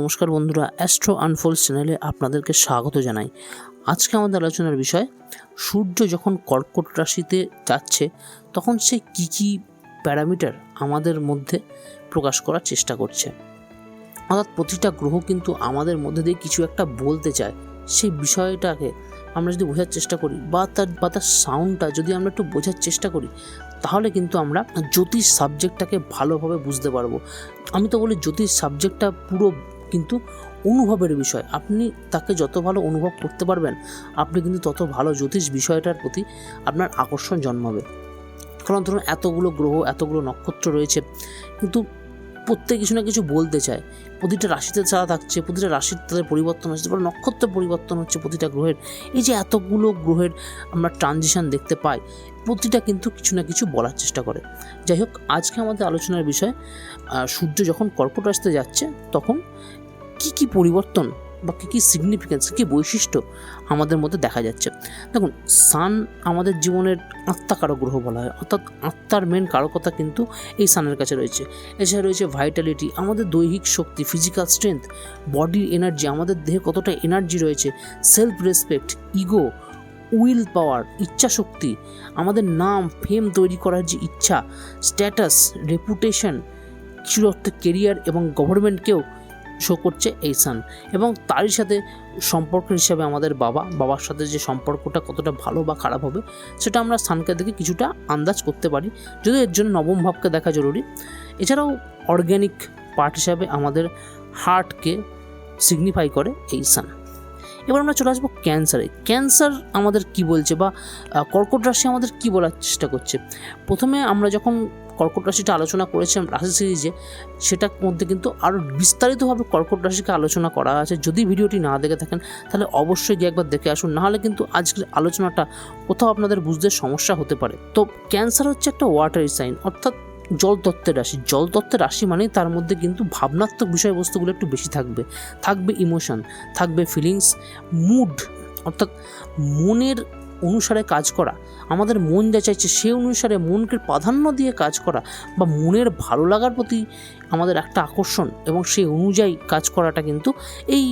নমস্কার বন্ধুরা astro unfold চ্যানেলে আপনাদেরকে স্বাগত জানাই। আজকে আমাদের আলোচনার বিষয়, সূর্য যখন কর্কট রাশিতে যাচ্ছে, তখন সে কী কী প্যারামিটার আমাদের মধ্যে প্রকাশ করার চেষ্টা করছে। অর্থাৎ প্রতিটা গ্রহ কিন্তু আমাদের মধ্যে দিয়ে কিছু একটা বলতে চায়। সেই বিষয়টাকে আমরা যদি বোঝার চেষ্টা করি, বা তার বা তার সাউন্ডটা যদি আমরা একটু বোঝার চেষ্টা করি, তাহলে কিন্তু আমরা জ্যোতিষ সাবজেক্টটাকে ভালোভাবে বুঝতে পারব। আমি তো বলি জ্যোতিষ সাবজেক্টটা পুরো কিন্তু অনুভবের বিষয়। আপনি তাকে যত ভালো অনুভব করতে পারবেন, আপনি কিন্তু তত ভালো জ্যোতিষ বিষয়টার প্রতি আপনার আকর্ষণ জন্মাবে। কারণ ধরুন এতগুলো গ্রহ, এতগুলো নক্ষত্র রয়েছে, কিন্তু প্রত্যেক কিছু না কিছু বলতে চায়। প্রতিটা রাশিতে ছাড়া থাকছে, প্রতিটা রাশির তাদের পরিবর্তন হচ্ছে, তারপরে নক্ষত্র পরিবর্তন হচ্ছে প্রতিটা গ্রহের। এই যে এতগুলো গ্রহের আমরা ট্রানজিশন দেখতে পাই, প্রতিটা কিন্তু কিছু না কিছু বলার চেষ্টা করে। যাই হোক, আজকে আমাদের আলোচনার বিষয় সূর্য যখন কর্কট রাশিতে যাচ্ছে, তখন কি কি পরিবর্তন বা কী কী সিগনিফিকেন্স কী বৈশিষ্ট্য আমাদের মধ্যে দেখা যাচ্ছে? দেখুন সান আমাদের জীবনের আত্মাকারক গ্রহ বলা হয়, অর্থাৎ আত্মার মেন কারকতা কিন্তু এই সানের কাছে রয়েছে। এছাড়া রয়েছে ভাইটালিটি আমাদের দৈহিক শক্তি ফিজিক্যাল স্ট্রেংথ বডির এনার্জি আমাদের দেহে কতটা এনার্জি রয়েছে self respect ego will power ইচ্ছা শক্তি, আমাদের নাম ফেম তৈরি করার যে ইচ্ছা স্ট্যাটাস রেপুটেশন কিছু অর্থে কেরিয়ার এবং গভর্নমেন্টকেও শো করছে এই সান এবং তারই সাথে সম্পর্ক হিসাবে আমাদের বাবা, বাবার সাথে যে সম্পর্কটা কতটা ভালো বা খারাপ হবে, সেটা আমরা সানকে দেখে কিছুটা আন্দাজ করতে পারি। যদি এর জন্য নবম ভাবকে দেখা জরুরি। এছাড়াও অর্গ্যানিক পার্ট হিসাবে আমাদের হার্টকে সিগনিফাই করে এই সান এবার আমরা চলে আসব ক্যান্সারে। ক্যান্সার আমাদের কি বলছে বা কর্কট রাশি আমাদের কি বলার চেষ্টা করছে? প্রথমে আমরা যখন কর্কট রাশিটা আলোচনা করেছিলাম রাশি সিরিজে, সেটার মধ্যে কিন্তু আরও বিস্তারিতভাবে কর্কট রাশিকে আলোচনা করা আছে। যদি ভিডিওটি না দেখে থাকেন, তাহলে অবশ্যই গিয়ে একবার দেখে আসুন। নাহলে কিন্তু আজকের আলোচনাটা কোথাও আপনাদের বুঝতে সমস্যা হতে পারে। তো ক্যান্সার হচ্ছে একটা ওয়াটারি সাইন অর্থাৎ জলতত্ত্বের রাশি। জলতত্ত্বের রাশি মানেই তার মধ্যে কিন্তু ভাবনাত্মক বিষয়বস্তুগুলো একটু বেশি থাকবে। থাকবে ইমোশন থাকবে ফিলিংস মুড অর্থাৎ মনের অনুসারে কাজ করা। আমাদের মন যা চাইছে সে অনুসারে মনকে প্রাধান্য দিয়ে কাজ করা বা মনের ভালো লাগার প্রতি আমাদের একটা আকর্ষণ এবং সেই অনুযায়ী কাজ করাটা কিন্তু এই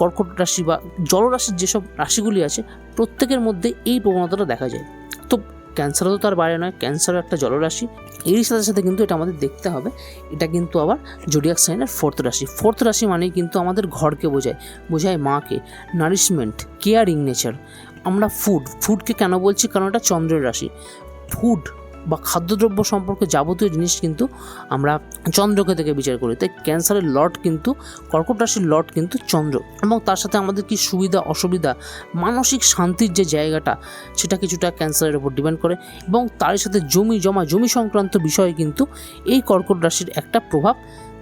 কর্কট রাশি বা জলরাশির যেসব রাশিগুলি আছে, প্রত্যেকের মধ্যে এই প্রবণতাটা দেখা যায়। ক্যান্সারও তো তার বাইরে নয়, ক্যান্সারও একটা জলরাশি। এরই সাথে সাথে কিন্তু এটা আমাদের দেখতে হবে। এটা কিন্তু আবার জোডিয়াক সাইনের ফোর্থ রাশি। ফোর্থ রাশি মানেই কিন্তু আমাদের ঘরকে বোঝায় বোঝায় মাকে। নারিশমেন্ট কেয়ারিং নেচার আমরা ফুড ফুডকে কেন বলছি? কারণ এটা চন্দ্রের রাশি। ফুড বা খাদ্যদ্রব্য সম্পর্কে যাবতীয় জিনিস কিন্তু আমরা চন্দ্রকে থেকে বিচার করি। তাই ক্যান্সারের লট কিন্তু, কর্কট রাশির লট কিন্তু চন্দ্র। এবং তার সাথে আমাদের কি সুবিধা, অসুবিধা, মানসিক শান্তির যে জায়গাটা, সেটা কিছুটা ক্যান্সারের উপর ডিপেন্ড করে। এবং তার সাথে জমি জমা, জমি সংক্রান্ত বিষয়ে কিন্তু এই কর্কট রাশির একটা প্রভাব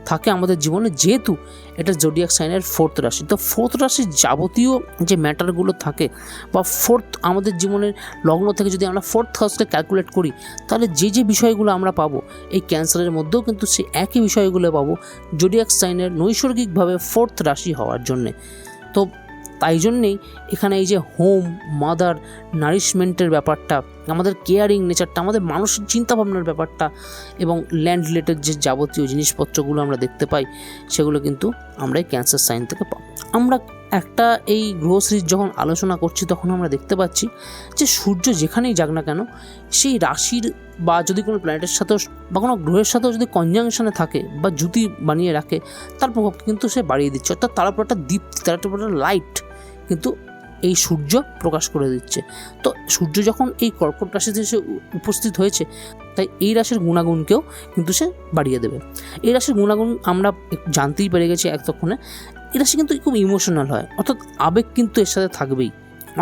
থাকে আমাদের জীবনে, যেহেতু এটা জোডিয়াক সাইনের ফোর্থ রাশি। তো ফোর্থ রাশির যাবতীয় যে ম্যাটারগুলো থাকে বা ফোর্থ আমাদের জীবনের লগ্ন থেকে যদি আমরা ফোর্থ হাউসকে ক্যালকুলেট করি, তাহলে যে যে বিষয়গুলো আমরা পাবো, এই ক্যান্সারের মধ্যেও কিন্তু সে একই বিষয়গুলো পাবো জোডিয়াক সাইনের নৈসর্গিকভাবে ফোর্থ রাশি হওয়ার জন্যে। তো জন্যেই এখানে এই যে হোম মাদার নারিশমেন্টের ব্যাপারটা, আমাদের কেয়ারিং নেচারটা আমাদের মানসিক চিন্তাভাবনার ব্যাপারটা এবং ল্যান্ড রিলেটেড যে যাবতীয় জিনিসপত্রগুলো আমরা দেখতে পাই, সেগুলো কিন্তু আমরা এই ক্যান্সার সাইন থেকে পাবো। আমরা একটা এই গ্রহ যখন আলোচনা করছি, তখন আমরা দেখতে পাচ্ছি যে সূর্য যেখানেই যাক না কেন, সেই রাশির বা যদি কোনো প্ল্যানেটের সাথেও বা কোনো গ্রহের সাথেও যদি কনজাংশনে থাকে বা জুতি বানিয়ে রাখে, তার প্রভাব কিন্তু সে বাড়িয়ে দিচ্ছে। অর্থাৎ তার উপর একটা দীপ্তি, তার উপর একটা লাইট কিন্তু এই সূর্য প্রকাশ করে দিচ্ছে। তো সূর্য যখন এই কর্কট রাশিতে এসে উপস্থিত হয়েছে, তাই এই রাশির গুণাগুণকেও কিন্তু সে বাড়িয়ে দেবে। এই রাশির গুণাগুণ আমরা জানতেই পেরে গেছি এতক্ষণে, এই রাশি কিন্তু খুব ইমোশনাল হয়। অর্থাৎ আবেগ কিন্তু এর সাথে থাকবেই।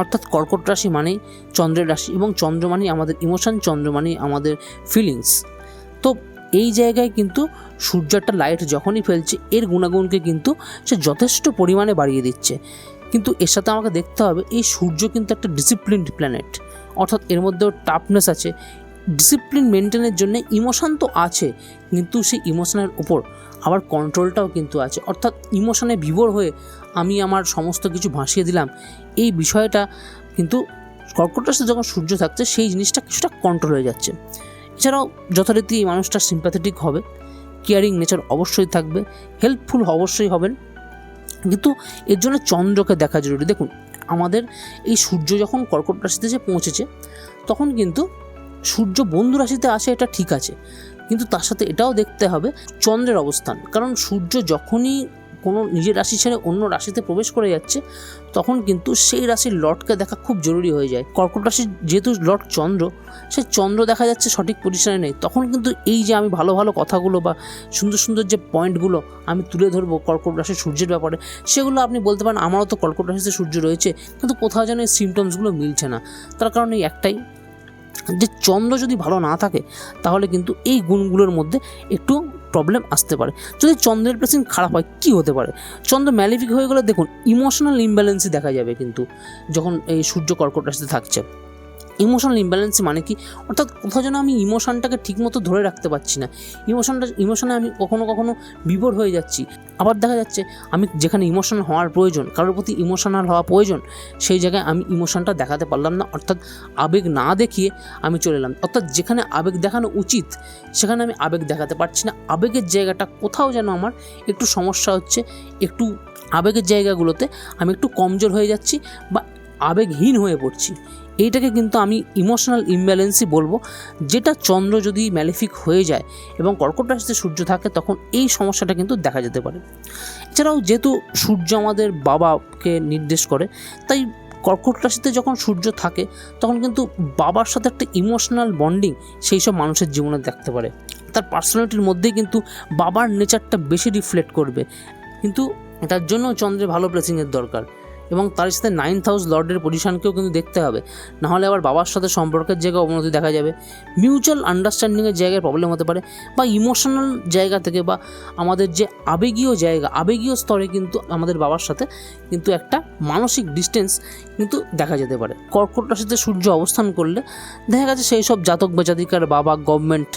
অর্থাৎ কর্কট রাশি মানেই চন্দ্রের রাশি এবং চন্দ্র মানেই আমাদের ইমোশন চন্দ্র মানেই আমাদের ফিলিংস তো এই জায়গায় কিন্তু সূর্য একটা লাইট যখনই ফেলছে, এর গুণাগুণকে কিন্তু সে যথেষ্ট পরিমাণে বাড়িয়ে দিচ্ছে। কিন্তু এর সাথে আমাকে দেখতে হবে, এই সূর্য কিন্তু একটা ডিসিপ্লিনড প্ল্যানেট অর্থাৎ এর মধ্যেও টাফনেস আছে। ডিসিপ্লিন মেনটেনের জন্য ইমোশান তো আছে, কিন্তু সেই ইমোশনের উপর আবার কন্ট্রোলটাও কিন্তু আছে। অর্থাৎ ইমোশনে বিভোর হয়ে আমি আমার সমস্ত কিছু ভাসিয়ে দিলাম। এই বিষয়টা কিন্তু কর্কট রাশিতে যখন সূর্য থাকছে, সেই জিনিসটা কিছুটা কন্ট্রোল হয়ে যাচ্ছে। এছাড়াও যথারীতি মানুষটা সিম্প্যাথেটিক হবে কেয়ারিং নেচার অবশ্যই থাকবে হেল্পফুল অবশ্যই হবেন। কিন্তু এর জন্য চন্দ্রকে দেখা জরুরি। দেখুন, আমাদের এই সূর্য যখন কর্কট রাশিতে যে পৌঁছেছে, তখন কিন্তু সূর্য বন্ধু রাশিতে আসে, এটা ঠিক আছে। কিন্তু তার সাথে এটাও দেখতে হবে চন্দ্রের অবস্থান। কারণ সূর্য যখনই কোনো নিজের রাশি ছেড়ে অন্য রাশিতে প্রবেশ করে যাচ্ছে, তখন কিন্তু সেই রাশির লর্ডকে দেখা খুব জরুরি হয়ে যায়। কর্কট রাশির যেহেতু লর্ড চন্দ্র সে চন্দ্র দেখা যাচ্ছে সঠিক পজিশনে নেই। তখন কিন্তু এই যে আমি ভালো ভালো কথাগুলো বা সুন্দর সুন্দর যে পয়েন্টগুলো আমি তুলে ধরবো কর্কট রাশির সূর্যের ব্যাপারে, সেগুলো আপনি বলতে পারেন আমারও তো কর্কট রাশিতে সূর্য রয়েছে, কিন্তু কোথাও যেন এই সিমটমসগুলো মিলছে না। তার কারণ একটাই যে চন্দ্র যদি ভালো না থাকে, তাহলে কিন্তু এই গুণগুলোর মধ্যে একটু প্রবলেম আসতে পারে। যদি চন্দ্রের প্লেসিং খারাপ হয়, কী হতে পারে? চন্দ্র ম্যালিফিক হয়ে গেলে দেখুন ইমোশনাল ইমব্যালেন্সই দেখা যাবে কিন্তু, যখন এই সূর্য কর্কট রাশিতে থাকছে। ইমোশনাল ইমব্যালেন্স মানে কি? অর্থাৎ কোথাও যেন আমি ইমোশনটাকে ঠিকমতো ধরে রাখতে পারছি না। ইমোশনটা ইমোশনে আমি কখনো কখনো বিভোর হয়ে যাচ্ছি। আবার দেখা যাচ্ছে আমি যেখানে ইমোশনাল হওয়ার প্রয়োজন, কারোর প্রতি ইমোশনাল হওয়া প্রয়োজন, সেই জায়গায় আমি ইমোশনটা দেখাতে পারলাম না। অর্থাৎ আবেগ না দেখিয়ে আমি চলে এলাম। অর্থাৎ যেখানে আবেগ দেখানো উচিত, সেখানে আমি আবেগ দেখাতে পারছি না। আবেগের জায়গাটা কোথাও যেন আমার একটু সমস্যা হচ্ছে, একটু আবেগের জায়গাগুলোতে আমি একটু কমজোর হয়ে যাচ্ছি বা আবেগহীন হয়ে পড়ছি। এইটাকে কিন্তু আমি ইমোশনাল ইমব্যালেন্সই বলব। যেটা চন্দ্র যদি ম্যালিফিক হয়ে যায় এবং কর্কট রাশিতে সূর্য থাকে, তখন এই সমস্যাটা কিন্তু দেখা যেতে পারে। এছাড়াও যেহেতু সূর্য আমাদের বাবাকে নির্দেশ করে, তাই কর্কট রাশিতে যখন সূর্য থাকে, তখন কিন্তু বাবার সাথে একটা ইমোশনাল বন্ডিং সেই সব মানুষের জীবনে দেখতে পারে। তার পার্সোনালিটির মধ্যেই কিন্তু বাবার নেচারটা বেশি রিফ্লেক্ট করবে। কিন্তু এটার জন্য চন্দ্রের ভালো প্লেসিংয়ের দরকার। এবং তার সাথে নাইন্থ হাউস লর্ডের পজিশনকেও কিন্তু দেখতে হবে। নাহলে আবার বাবার সাথে সম্পর্কের জায়গায় অবনতি দেখা যাবে। মিউচুয়াল আন্ডারস্ট্যান্ডিংয়ের জায়গায় প্রবলেম হতে পারে বা ইমোশনাল জায়গা থেকে বা আমাদের যে আবেগীয় জায়গা, আবেগীয় স্তরে কিন্তু আমাদের বাবার সাথে কিন্তু একটা মানসিক ডিস্টেন্স কিন্তু দেখা যেতে পারে। কর্কট রাশিতে সূর্য অবস্থান করলে দেখা গেছে সেই সব জাতক বা জাতিকার বাবা গভর্নমেন্ট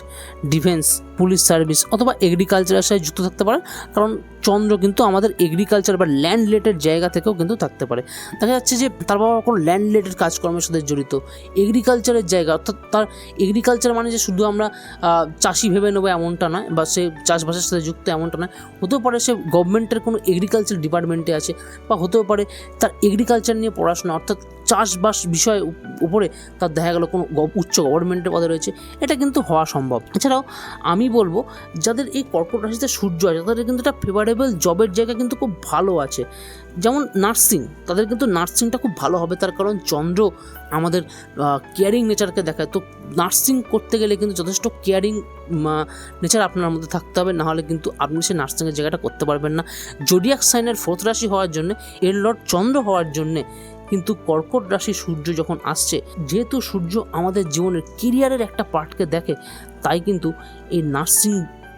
ডিফেন্স পুলিশ সার্ভিস অথবা এগ্রিকালচারের সাথে যুক্ত থাকতে পারে কারণ চন্দ্র কিন্তু আমাদের এগ্রিকালচার বা ল্যান্ড রিলেটেড জায়গা থেকেও কিন্তু থাকতে পারে। দেখা যাচ্ছে যে তার বাবা কোনো ল্যান্ড রিলেটেড কাজকর্মের সাথে জড়িত। এগ্রিকালচারের জায়গা, অর্থাৎ তার এগ্রিকালচার মানে যে শুধু আমরা চাষি ভেবে নেব এমনটা নয় বা সে চাষবাসের সাথে যুক্ত এমনটা নয়। হতেও পারে সে গভর্নমেন্টের কোনো এগ্রিকালচার ডিপার্টমেন্টে আছে বা হতেও পারে তার এগ্রিকালচার নিয়ে পড়াশোনা, অর্থাৎ চাষবাস বিষয় উপরে তার দেখা গেল কোনো উচ্চ গভর্নমেন্টের পদে রয়েছে, এটা কিন্তু হওয়া সম্ভব। এছাড়াও আমি বলব, যাদের এই কর্কট রাশিতে সূর্য আছে, তাদের কিন্তু একটা ফেভারেবল জবের জায়গা কিন্তু খুব ভালো আছে। যেমন নার্সিং তাদের কিন্তু নার্সিংটা খুব ভালো হবে, তার কারণ চন্দ্র আমাদের কেয়ারিং নেচারকে দেখায়। তো নার্সিং করতে গেলে কিন্তু যথেষ্ট কেয়ারিং নেচার আপনার মধ্যে থাকতে হবে, নাহলে কিন্তু আপনি সে নার্সিংয়ের জায়গাটা করতে পারবেন না। জোডিয়াক সাইনের ফোর্থ রাশি হওয়ার জন্য, এর লর্ড চন্দ্র হওয়ার জন্যে কিন্তু কর্কট রাশি সূর্য যখন আসছে, যেহেতু সূর্য আমাদের জীবনের কেরিয়ারের একটা পার্টকে দেখে, তাই কিন্তু এই নার্সিং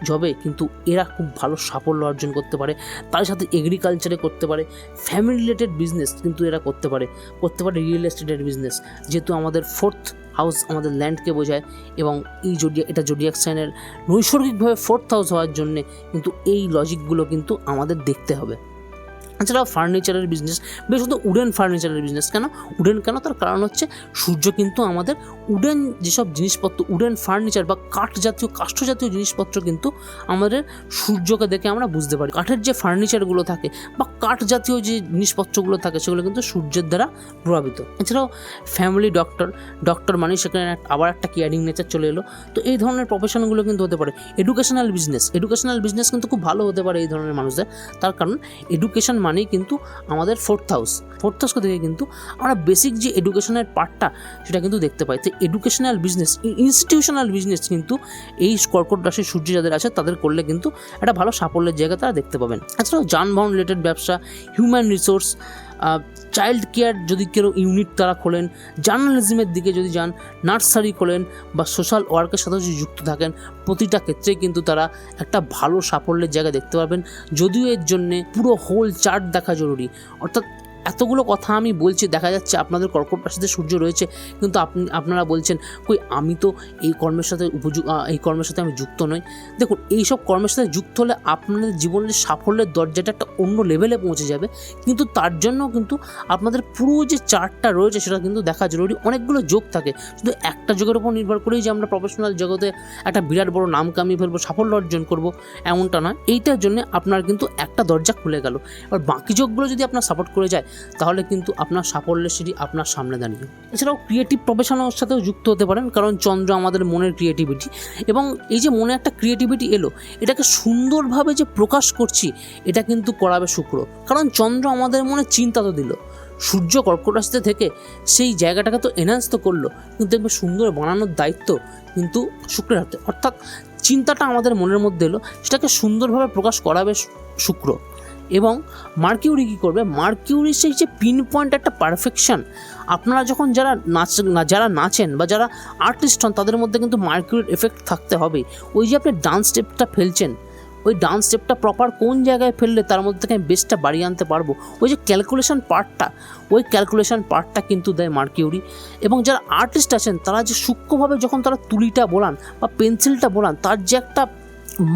জবে কিন্তু এরা খুব ভালো সাফল্য অর্জন করতে পারে। তার সাথে এগ্রিকালচারে করতে পারে। ফ্যামিলি রিলেটেড বিজনেস কিন্তু এরা করতে পারে। করতে পারে রিয়েল এস্টেটের বিজনেস যেহেতু আমাদের ফোর্থ হাউস আমাদের ল্যান্ডকে বোঝায় এবং এই জোডিয়া এটা জোডিয়াক সাইনের নৈসর্গিকভাবে ফোর্থ হাউস হওয়ার জন্যে কিন্তু এই লজিকগুলো কিন্তু আমাদের দেখতে হবে। এছাড়াও ফার্নিচারের বিজনেস বিশেষত উডেন ফার্নিচারের বিজনেস কেন? উডেন কেন? তার কারণ হচ্ছে সূর্য কিন্তু আমাদের উডেন যেসব জিনিসপত্র উডেন ফার্নিচার বা কাঠ জাতীয়, কাষ্ঠ জাতীয় জিনিসপত্র কিন্তু আমাদের সূর্যকে দেখে আমরা বুঝতে পারি। কাঠের যে ফার্নিচারগুলো থাকে বা কাঠ জাতীয় যে জিনিসপত্রগুলো থাকে, সেগুলো কিন্তু সূর্যের দ্বারা প্রভাবিত। এছাড়াও ফ্যামিলি ডক্টর ডক্টর মানে সেখানে আবার একটা কেয়ারিং নেচার চলে এলো। তো এই ধরনের প্রফেশনগুলো কিন্তু হতে পারে। এডুকেশনাল বিজনেস এডুকেশনাল বিজনেস কিন্তু খুব ভালো হতে পারে এই ধরনের মানুষদের। তার কারণ এডুকেশন মানেই কিন্তু আমাদের ফোর্থ হাউস ফোর্থ হাউসকে দেখে কিন্তু আমরা বেসিক যে এডুকেশনের পার্টটা সেটা কিন্তু দেখতে পাই। তো এডুকেশনাল বিজনেস ইনস্টিটিউশনাল বিজনেস কিন্তু এই কর্কট রাশির সূর্য যাদের আছে, তাদের করলে কিন্তু একটা ভালো সাফল্যের জায়গা তারা দেখতে পাবেন। এছাড়াও যানবাহন রিলেটেড ব্যবসা হিউম্যান রিসোর্স চাইল্ড কেয়ার যদি কেউ ইউনিট তারা খোলেন, জার্নালিজমের দিকে যদি যান, নার্সারি খোলেন বা সোশ্যাল ওয়ার্কের সাথে যদি যুক্ত থাকেন, প্রতিটা ক্ষেত্রে কিন্তু তারা একটা ভালো সাফল্যের জায়গা দেখতে পাবেন। যদিও এর জন্যে পুরো হোল চার্ট দেখা জরুরি। অর্থাৎ এতগুলো কথা আমি বলছি, দেখা যাচ্ছে আপনাদের কর্কট রাশিতে সূর্য রয়েছে, কিন্তু আপনি, আপনারা বলছেন, কই, আমি তো এই কর্মের সাথে উপযুক্ত এই কর্মের সাথে আমি যুক্ত নই। দেখুন, এইসব কর্মের সাথে যুক্ত হলে আপনাদের জীবনের সাফল্যের দরজাটা একটা অন্য লেভেলে পৌঁছে যাবে, কিন্তু তার জন্য কিন্তু আপনাদের পুরো যে চার্টটা রয়েছে, সেটা কিন্তু দেখা জরুরি। অনেকগুলো যোগ থাকে, শুধু একটা যোগের উপর নির্ভর করেই যে আমরা প্রফেশনাল জগতে একটা বিরাট বড় নাম কামিয়ে ফেলব সাফল্য অর্জন করব, এমনটা নয়। এইটার জন্য আপনার কিন্তু একটা দরজা খুলে গেল। এবার বাকি যোগগুলো যদি আপনার সাপোর্ট করে যায় তাহলে কিন্তু আপনার সাফল্যের সিঁড়ি আপনার সামনে দাঁড়িয়ে এছাড়াও ক্রিয়েটিভ প্রফেশনের সাথেও যুক্ত হতে পারেন, কারণ চন্দ্র আমাদের মনের ক্রিয়েটিভিটি এবং এই যে মনে একটা ক্রিয়েটিভিটি এলো, এটাকে সুন্দরভাবে যে প্রকাশ করছি, এটা কিন্তু করাবে শুক্র। কারণ চন্দ্র আমাদের মনে চিন্তা তো দিল। সূর্য কর্কট রাশিতে থেকে সেই জায়গাটাকে তো এনহান্স তো করল, কিন্তু দেখবে সুন্দর বানানোর দায়িত্ব কিন্তু শুক্রের হাতে। অর্থাৎ চিন্তাটা আমাদের মনের মধ্যে এলো, সেটাকে সুন্দরভাবে প্রকাশ করাবে শুক্র। এবং মার্কিউরি কী করবে। মার্কিউরি সেই যে পিন পয়েন্ট একটা পারফেকশন আপনারা যখন যারা নাচ, যারা নাচেন বা যারা আর্টিস্ট হন, তাদের মধ্যে কিন্তু মার্কিউরির এফেক্ট থাকতে হবে। ওই যে আপনি ডান্স স্টেপটা ফেলছেন, ওই ডান্স স্টেপটা প্রপার কোন জায়গায় ফেললে তার মধ্যে থেকে আমি বেস্টটা বাড়িয়ে আনতে পারব? ওই যে ক্যালকুলেশন পার্টটা ওই ক্যালকুলেশন পার্টটা কিন্তু দেয় মার্কিউরি এবং যারা আর্টিস্ট আছেন, তারা যে সূক্ষ্মভাবে যখন তারা তুলিটা বোলান বা পেন্সিলটা বোলান, তার যে একটা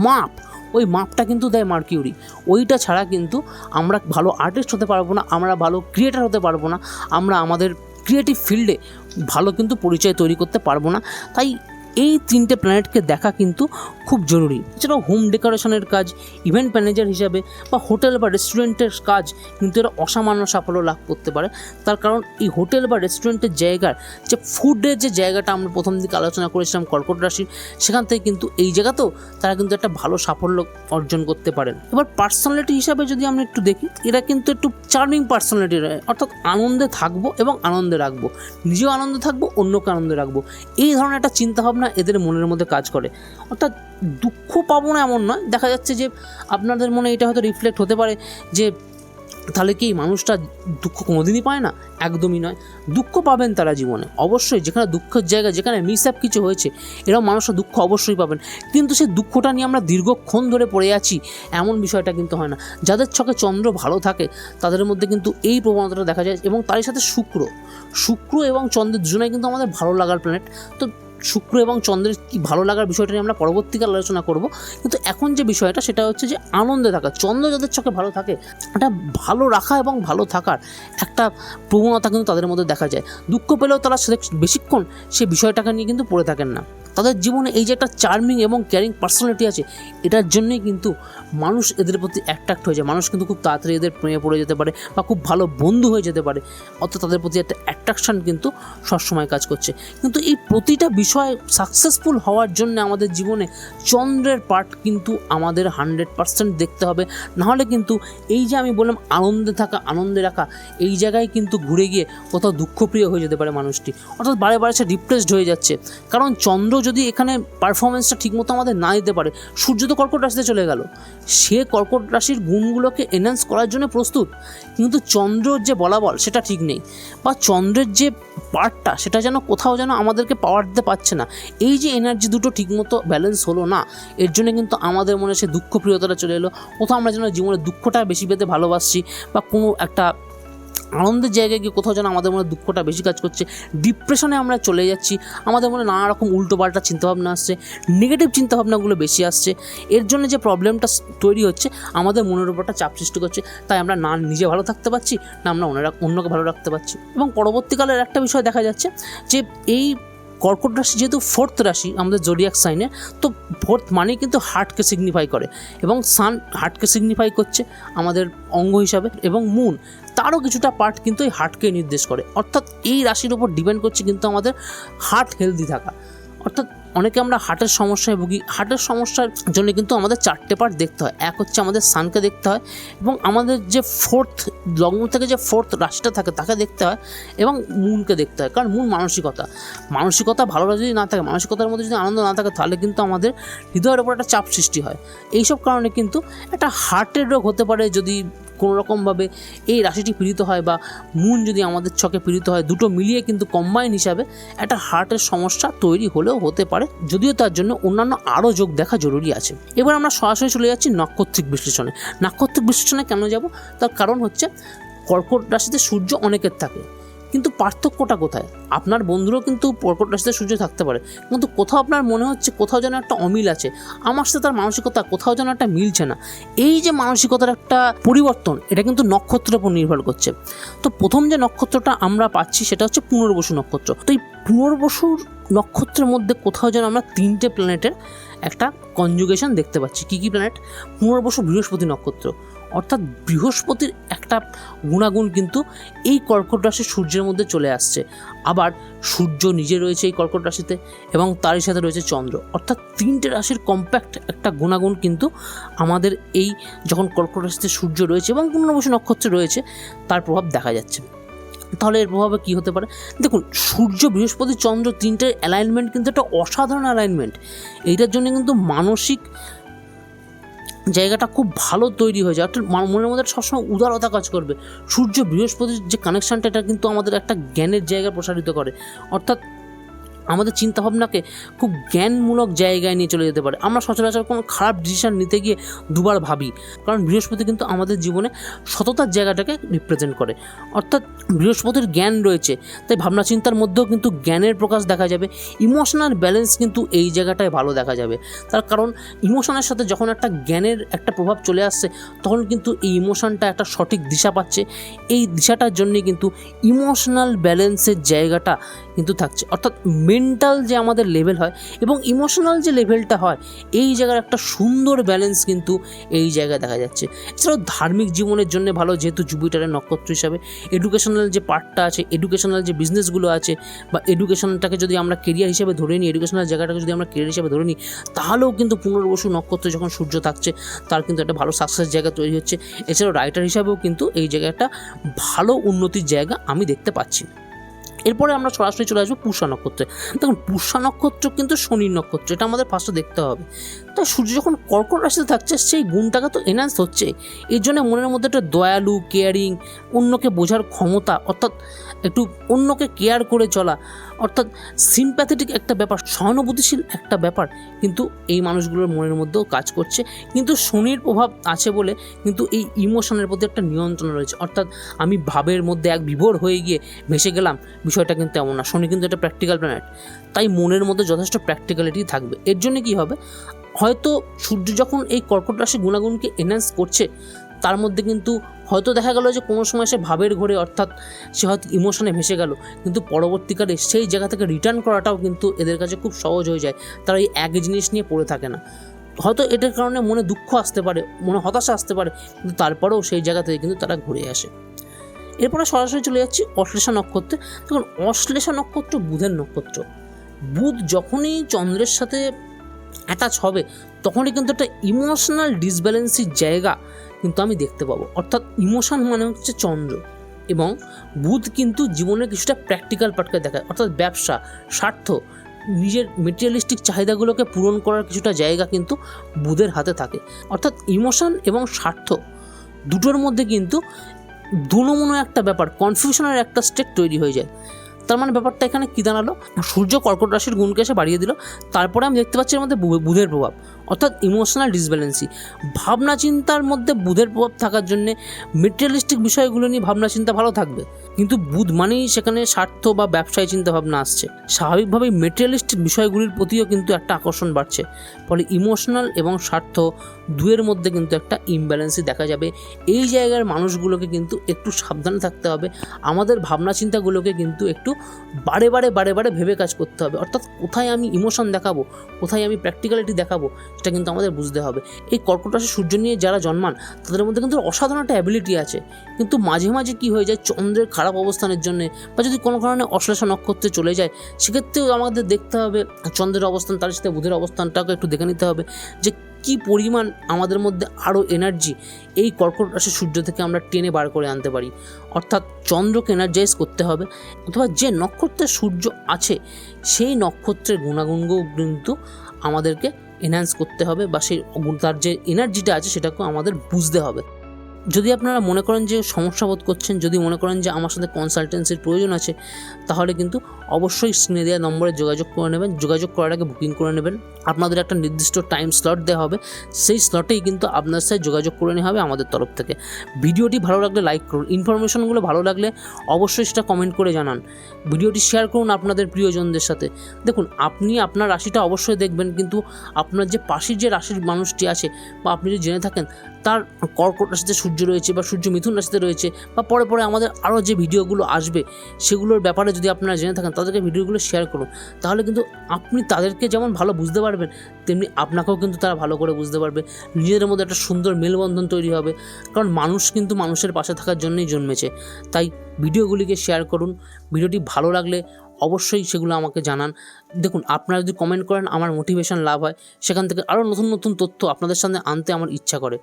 মাপ ওই মাপটা কিন্তু দেয় মার্কিউরি। ওইটা ছাড়া কিন্তু আমরা ভালো আর্টিস্ট হতে পারব না, আমরা ভালো ক্রিয়েটার হতে পারব না, আমরা আমাদের ক্রিয়েটিভ ফিল্ডে ভালো কিন্তু পরিচয় তৈরি করতে পারব না। তাই এই তিনটে প্ল্যানেটকে দেখা কিন্তু খুব জরুরি। এছাড়াও হোম ডেকোরেশনের কাজ ইভেন্ট ম্যানেজার হিসাবে বা হোটেল বা রেস্টুরেন্টের কাজ কিন্তু এরা অসামান্য সাফল্য লাভ করতে পারে। তার কারণ এই হোটেল বা রেস্টুরেন্টের জায়গার যে ফুডের যে জায়গাটা আমরা প্রথম দিকে আলোচনা করেছিলাম কর্কট রাশির, সেখান থেকে কিন্তু এই জায়গাতেও তারা কিন্তু একটা ভালো সাফল্য অর্জন করতে পারেন। এবার পার্সোনালিটি হিসাবে যদি আমরা একটু দেখি, এরা কিন্তু একটু চার্মিং পার্সোনালিটি অর্থাৎ আনন্দে থাকব এবং আনন্দে রাখব। নিজেও আনন্দে থাকব, অন্যকে আনন্দে রাখব। এই ধরনের একটা চিন্তাভাবনা এদের মনের মধ্যে কাজ করে। অর্থাৎ দুঃখ পাবো না এমন নয়। দেখা যাচ্ছে যে আপনাদের মনে এটা হয়তো রিফ্লেক্ট হতে পারে যে তাহলে কি মানুষটা দুঃখ কোনোদিনই পায় না? একদমই নয়। দুঃখ পাবেন তারা জীবনে। অবশ্যই যেখানে দুঃখের জায়গা, যেখানে মিস আপ কিছু হয়েছে, এরকম মানুষরা দুঃখ অবশ্যই পাবেন। কিন্তু সেই দুঃখটা নিয়ে আমরা দীর্ঘক্ষণ ধরে পড়ে আছি, এমন বিষয়টা কিন্তু হয় না। যাদের ছকে চন্দ্র ভালো থাকে, তাদের মধ্যে কিন্তু এই প্রবণতাটা দেখা যায় এবং তারই সাথে শুক্র। শুক্র এবং চন্দ্রের দুজনেই কিন্তু আমাদের ভালো লাগার প্ল্যানেট তো শুক্র এবং চন্দ্রের কি ভালো লাগার বিষয়টা নিয়ে আমরা পরবর্তীকালে আলোচনা করব। কিন্তু এখন যে বিষয়টা সেটা হচ্ছে যে আনন্দে থাকা, চন্দ্র যাদের চোখে ভালো থাকে, একটা ভালো রাখা এবং ভালো থাকার একটা প্রবণতা কিন্তু তাদের মধ্যে দেখা যায়। দুঃখ পেলেও তারা বেশিক্ষণ সেই বিষয়টাকে নিয়ে কিন্তু পড়ে থাকেন না। তাদের জীবনে এই যে একটা চার্মিং এবং ক্যারিং পার্সোনালিটি আছে, এটার জন্যই কিন্তু মানুষ এদের প্রতি অ্যাট্রাক্ট হয়ে যায়। মানুষ কিন্তু খুব তাড়াতাড়ি এদের প্রেমে পড়ে যেতে পারে বা খুব ভালো বন্ধু হয়ে যেতে পারে। অর্থাৎ তাদের প্রতি একটা অ্যাট্রাকশন কিন্তু সবসময় কাজ করছে। কিন্তু এই প্রতিটা বিষয় সাকসেসফুল হওয়ার জন্য আমাদের জীবনে চন্দ্রের পার্ট কিন্তু আমাদের হান্ড্রেড পার্সেন্ট দেখতে হবে। নাহলে কিন্তু এই যে আমি বললাম আনন্দে থাকা, আনন্দে রাখা, এই জায়গায় কিন্তু ঘুরে গিয়ে কোথাও দুঃখপ্রিয় হয়ে যেতে পারে মানুষটি। অর্থাৎ বারে বারে সে ডিপ্রেসড হয়ে যাচ্ছে। কারণ চন্দ্র যদি এখানে পারফরমেন্সটা ঠিকমতো আমাদের না দিতে পারে, সূর্য তো কর্কট রাশিতে চলে গেল। সে কর্কট রাশির গুণগুলোকে এনহ্যান্স করার জন্য প্রস্তুত। কিন্তু চন্দ্রর যে বলাবল, সেটা ঠিক নেই। বা চন্দ্রের যে পার্টটা সেটা যেন কোথাও যেন আমাদেরকে পাওয়ার দিতে পারছে না। এই যে এনার্জি দুটো ঠিকমতো ব্যালেন্স হলো না, এর জন্য কিন্তু আমাদের মনে সে দুঃখপ্রিয়তাটা চলে এলো। কোথাও আমরা যেন জীবনে দুঃখটা বেশি পেতে ভালোবাসছি, বা কোনো একটা আনন্দের জায়গায় গিয়ে কোথাও যেন আমাদের মনে দুঃখটা বেশি কাজ করছে ডিপ্রেশনে আমরা চলে যাচ্ছি, আমাদের মনে নানা রকম উল্টোপাল্টা চিন্তাভাবনা আসছে নেগেটিভ চিন্তাভাবনাগুলো বেশি আসছে, এর জন্য যে প্রবলেমটা তৈরি হচ্ছে, আমাদের মনের উপরটা চাপ সৃষ্টি করছে, তাই আমরা না নিজে ভালো থাকতে পারছি, না আমরা অন্যরা, অন্যকে ভালো রাখতে পারছি। এবং পরবর্তীকালের একটা বিষয় দেখা যাচ্ছে যে এই কর্কট রাশি যেহেতু ফোর্থ রাশি আমাদের জোরিয়াক সাইনে তো ফোর্থ মানেই কিন্তু হার্টকে সিগনিফাই করে এবং সান হার্টকে সিগনিফাই করছে আমাদের অঙ্গ হিসাবে এবং মুন তারও কিছুটা পার্ট কিন্তু এই হার্টকে নির্দেশ করে। অর্থাৎ এই রাশির উপর ডিপেন্ড করছে কিন্তু আমাদের হার্ট হেলদি থাকা। অর্থাৎ অনেকে আমরা হার্টের সমস্যায় ভুগি। হার্টের সমস্যার জন্য কিন্তু আমাদের চারটে পার্ট দেখতে হয়। এক হচ্ছে আমাদের সানকে দেখতে হয় এবং আমাদের যে ফোর্থ লগ্ন থেকে যে ফোর্থ রাশিটা থাকে তাকে দেখতে হয় এবং মুনকে দেখতে হয়। কারণ মুন মানসিকতা। মানসিকতা ভালো যদি না থাকে, মানসিকতার মধ্যে যদি আনন্দ না থাকে, তাহলে কিন্তু আমাদের হৃদয়ের ওপর একটা চাপ সৃষ্টি হয়। এইসব কারণে কিন্তু একটা হার্টের রোগ হতে পারে যদি কোনো রকমভাবে এই রাশিটি পীড়িত হয় বা মুন যদি আমাদের ছকে পীড়িত হয়, দুটো মিলিয়ে কিন্তু কম্বাইন হিসাবে একটা হার্টের সমস্যা তৈরি হলেও হতে পারে। যদিও তার জন্য অন্যান্য আরও যোগ দেখা জরুরি আছে। এবার আমরা সরাসরি চলে যাচ্ছি নক্ষত্রিক বিশ্লেষণে। নক্ষত্রিক বিশ্লেষণে কেন যাব? তার কারণ হচ্ছে কর্কট রাশিতে সূর্য অনেকের থাকে। কিন্তু পার্থক্যটা কোথায়? আপনার বন্ধুরও কিন্তু কর্কট রাশিতে সূর্য থাকতে পারে। কিন্তু কোথাও আপনার মনে হচ্ছে কোথাও যেন একটা অমিল আছে। আমার সাথে তার মানসিকতা কোথাও যেন একটা মিলছে না। এই যে মানসিকতার একটা পরিবর্তন, এটা কিন্তু নক্ষত্রের উপর নির্ভর করছে। তো প্রথম যে নক্ষত্রটা আমরা পাচ্ছি, সেটা হচ্ছে পুনর্বসু নক্ষত্র। তো এই পুনর্বসুর নক্ষত্রের মধ্যে কোথাও যেন আমরা তিনটে প্ল্যানেটের একটা কনজুগেশন দেখতে পাচ্ছি। কী কী প্ল্যানেট পুনর্বসু বৃহস্পতি নক্ষত্র। অর্থাৎ বৃহস্পতির একটা গুণাগুণ কিন্তু এই কর্কট রাশির সূর্যের মধ্যে চলে আসছে। আবার সূর্য নিজে রয়েছে এই কর্কট রাশিতে এবং তারই সাথে রয়েছে চন্দ্র। অর্থাৎ তিনটে রাশির কম্প্যাক্ট একটা গুণাগুণ কিন্তু আমাদের এই যখন কর্কট রাশিতে সূর্য রয়েছে এবং পূর্ণবসু নক্ষত্রে রয়েছে, তার প্রভাব দেখা যাচ্ছে। তাহলে এর প্রভাবে কী হতে পারে? দেখুন, সূর্য, বৃহস্পতি, চন্দ্র তিনটের অ্যালাইনমেন্ট কিন্তু একটা অসাধারণ অ্যালাইনমেন্ট এইটার জন্য কিন্তু মানসিক জায়গাটা খুব ভালো তৈরি হয়ে যায় অর্থাৎ মনের মধ্যে সবসময় উদারতা কাজ করবে। সূর্য বৃহস্পতির যে কানেকশানটা এটা কিন্তু আমাদের একটা জ্ঞানের জায়গা প্রসারিত করে। অর্থাৎ আমাদের চিন্তাভাবনাকে খুব জ্ঞানমূলক জায়গায় নিয়ে চলে যেতে পারে। আমরা সচরাচর কোনো খারাপ ডিসিশন নিতে গিয়ে দুবার ভাবি, কারণ বৃহস্পতি কিন্তু আমাদের জীবনে সততার জায়গাটাকে রিপ্রেজেন্ট করে। অর্থাৎ বৃহস্পতির জ্ঞান রয়েছে, তাই ভাবনা চিন্তার মধ্যেও কিন্তু জ্ঞানের প্রকাশ দেখা যাবে ইমোশনাল ব্যালেন্স কিন্তু এই জায়গাটায় ভালো দেখা যাবে। তার কারণ ইমোশনের সাথে যখন একটা জ্ঞানের একটা প্রভাব চলে আসছে, তখন কিন্তু এই ইমোশনটা একটা সঠিক দিশা পাচ্ছে। এই দিশাটার জন্যে কিন্তু ইমোশনাল ব্যালেন্সের জায়গাটা কিন্তু থাকছে। অর্থাৎ মেন্টাল যে আমাদের লেভেল হয় এবং ইমোশনাল যে লেভেলটা হয়, এই জায়গার একটা সুন্দর ব্যালেন্স কিন্তু এই জায়গায় দেখা যাচ্ছে। এছাড়াও ধার্মিক জীবনের জন্য ভালো, যেহেতু জুপিটারের নক্ষত্র হিসাবে এডুকেশনাল যে পার্টটা আছে এডুকেশনাল যে বিজনেসগুলো আছে, বা এডুকেশনটাকে যদি আমরা কেরিয়ার হিসেবে ধরে নিই এডুকেশনাল জায়গাটাকে যদি আমরা কেরিয়ার হিসেবে ধরে নিই, তাহলেও কিন্তু পুনর্বসু নক্ষত্র যখন সূর্য থাকছে, তার কিন্তু একটা ভালো সাকসেস জায়গা তৈরি হচ্ছে। এছাড়াও রাইটার হিসাবেও কিন্তু এই জায়গায় একটা ভালো উন্নতির জায়গা আমি দেখতে পাচ্ছি। এরপরে আমরা সরাসরি চলে আসব পুষা নক্ষত্রে। দেখুন, পুষা নক্ষত্র কিন্তু শনির নক্ষত্র, এটা আমাদের ফার্স্টে দেখতে হবে। তাই সূর্য যখন কর্কট রাশিতে থাকছে, সেই গুণটাকে তো এনহান্স হচ্ছে। এর জন্য মনের মধ্যে একটা দয়ালু কেয়ারিং অন্যকে বোঝার ক্ষমতা, অর্থাৎ একটু অন্যকে কেয়ার করে চলা, অর্থাৎ সিম্প্যাথেটিক একটা ব্যাপার, সহানুভূতিশীল একটা ব্যাপার কিন্তু এই মানুষগুলোর মনের মধ্যেও কাজ করছে। কিন্তু শনির প্রভাব আছে বলে কিন্তু এই ইমোশনের প্রতি একটা নিয়ন্ত্রণ রয়েছে। অর্থাৎ আমি ভাবের মধ্যে এক বিভোর হয়ে গিয়ে ভেসে গেলাম বিষয়টা কিন্তু এমন না। শনি কিন্তু একটা প্র্যাকটিক্যাল প্ল্যানেট তাই মনের মধ্যে যথেষ্ট প্র্যাকটিক্যালিটি থাকবে। এর জন্য কি হবে? হয়তো সূর্য যখন এই কর্কট রাশি গুণাগুণকে এনহ্যান্স করছে, তার মধ্যে কিন্তু হয়তো দেখা গেল যে কোনো সময় সে ভাবের ঘরে, অর্থাৎ সে হয়তো ইমোশনে ভেসে গেল। কিন্তু পরবর্তীকালে সেই জায়গা থেকে রিটার্ন করাটাও কিন্তু এদের কাছে খুব সহজ হয়ে যায়। তারা এই এক জিনিস নিয়ে পড়ে থাকে না। হয়তো এটার কারণে মনে দুঃখ আসতে পারে, মনে হতাশা আসতে পারে, কিন্তু তারপরেও সেই জায়গা থেকে কিন্তু তারা ঘুরে আসে। এরপরে সরাসরি চলে যাচ্ছি অশ্লেষা নক্ষত্রে। দেখুন, অশ্লেষা নক্ষত্র, বুধের নক্ষত্র। বুধ যখনই চন্দ্রের সাথে অ্যাটাচ হবে, তখনই কিন্তু একটা ইমোশনাল ডিসব্যালেন্সির জায়গা কিন্তু আমি দেখতে পাবো। অর্থাৎ ইমোশন মানে হচ্ছে চন্দ্র। এবং বুধ কিন্তু জীবনের কিছুটা প্র্যাকটিক্যাল পার্টকে দেখায়। অর্থাৎ ব্যবসা, স্বার্থ, নিজের মেটেরিয়ালিস্টিক চাহিদাগুলোকে পূরণ করার কিছুটা জায়গা কিন্তু বুধের হাতে থাকে। অর্থাৎ ইমোশন এবং স্বার্থ দুটোর মধ্যে কিন্তু দুনমনো একটা ব্যাপার কনফিউশনের একটা স্টেট তৈরি হয়ে যায়। তার মানে ব্যাপারটা এখানে কী দাঁড়াল? সূর্য কর্কট রাশির গুণকে এসে বাড়িয়ে দিল। তারপরে আমি দেখতে পাচ্ছি এর মধ্যে বুধের প্রভাব, অর্থাৎ ইমোশনাল ডিসব্যালেন্সি ভাবনা চিন্তার মধ্যে বুধের প্রভাব থাকার জন্যে মেটেরিয়ালিস্টিক বিষয়গুলো নিয়ে ভাবনা চিন্তা ভালো থাকবে। কিন্তু বুধ মানেই সেখানে স্বার্থ বা ব্যবসায়ী চিন্তা ভাবনা আসছে। স্বাভাবিকভাবেই মেটেরিয়ালিস্টিক বিষয়গুলির প্রতিও কিন্তু একটা আকর্ষণ বাড়ছে। ফলে ইমোশনাল এবং স্বার্থ দুয়ের মধ্যে কিন্তু একটা ইমব্যালেন্সই দেখা যাবে। এই জায়গার মানুষগুলোকে কিন্তু একটু সাবধানে থাকতে হবে। আমাদের ভাবনা চিন্তাগুলোকে কিন্তু একটু বারে বারে বারে বারে ভেবে কাজ করতে হবে। অর্থাৎ কোথায় আমি ইমোশন দেখাবো, কোথায় আমি প্র্যাকটিক্যালিটি দেখাবো, সেটা কিন্তু আমাদের বুঝতে হবে। এই কর্কট রাশি সূর্য নিয়ে যারা জন্মান, তাদের মধ্যে কিন্তু অসাধারণ একটা অ্যাবিলিটি আছে। কিন্তু মাঝে মাঝে কি হয়ে যায়, চন্দ্রের খারাপ অবস্থানের জন্য বা যদি কোনো কারণে অশ্লেষা নক্ষত্রে চলে যায়, সেক্ষেত্রেও আমাদের দেখতে হবে, চন্দ্রের অবস্থান, তার সাথে বুধের অবস্থানটাকে একটু দেখে নিতে হবে যে কি পরিমাণ আমাদের মধ্যে আরও এনার্জি এই কর্কট রাশি সূর্য থেকে আমরা টেনে বার করে আনতে পারি। অর্থাৎ চন্দ্রকে এনার্জাইজ করতে হবে অথবা যে নক্ষত্রে সূর্য আছে, সেই নক্ষত্রের গুণাগুণগ কিন্তু আমাদেরকে এনহ্যান্স করতে হবে বা সেই তার যে এনার্জিটা আছে সেটাকেও আমাদের বুঝতে হবে। যদি আপনারা মনে করেন যে সমস্যা বোধ করছেন, যদি মনে করেন যে আমার সাথে কনসালটেন্সির প্রয়োজন আছে, তাহলে কিন্তু অবশ্যই স্ক্রিনে দেওয়া নম্বরে যোগাযোগ করে নেবেন। যোগাযোগ করার আগে বুকিং করে নেবেন। আপনাদের একটা নির্দিষ্ট টাইম স্লট দেওয়া হবে। সেই স্লটেই কিন্তু আপনার সাথে যোগাযোগ করে নেওয়া হবে আমাদের তরফ থেকে। ভিডিওটি ভালো লাগলে লাইক করুন। ইনফরমেশনগুলো ভালো লাগলে অবশ্যই সেটা কমেন্ট করে জানান। ভিডিওটি শেয়ার করুন আপনাদের প্রিয়জনদের সাথে। দেখুন, আপনি আপনার রাশিটা অবশ্যই দেখবেন, কিন্তু আপনার যে পাশের যে রাশির মানুষটি আছে বা আপনি যদি জেনে থাকেন, তার কর্কট রাশিতে সূর্য রয়েছে বা সূর্য মিথুন রাশিতে রয়েছে বা পরে পরে আমাদের আরও যে ভিডিওগুলো আসবে, সেগুলোর ব্যাপারে যদি আপনারা জেনে থাকেন, তাদেরকে ভিডিওগুলো শেয়ার করুন। তাহলে কিন্তু আপনি তাদেরকে যেমন ভালো বুঝতে পারবেন, তেমনি আপনাকেও কিন্তু তারা ভালো করে বুঝতে পারবে। নিজেদের মধ্যে একটা সুন্দর মেলবন্ধন তৈরি হবে, কারণ মানুষ কিন্তু মানুষের পাশে থাকার জন্যই জন্মেছে। তাই ভিডিওগুলিকে শেয়ার করুন, ভিডিওটি ভালো লাগলে অবশ্যই সেগুলো আমাকে জানান। দেখুন, আপনারা যদি কমেন্ট করেন, আমার মোটিভেশন লাভ হয়, সেখান থেকে আরও নতুন নতুন তথ্য আপনাদের সামনে আনতে আমার ইচ্ছা করে।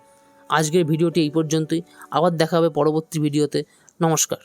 আজকের ভিডিওটি এই পর্যন্তই। আবার দেখা হবে পরবর্তী ভিডিওতে। নমস্কার।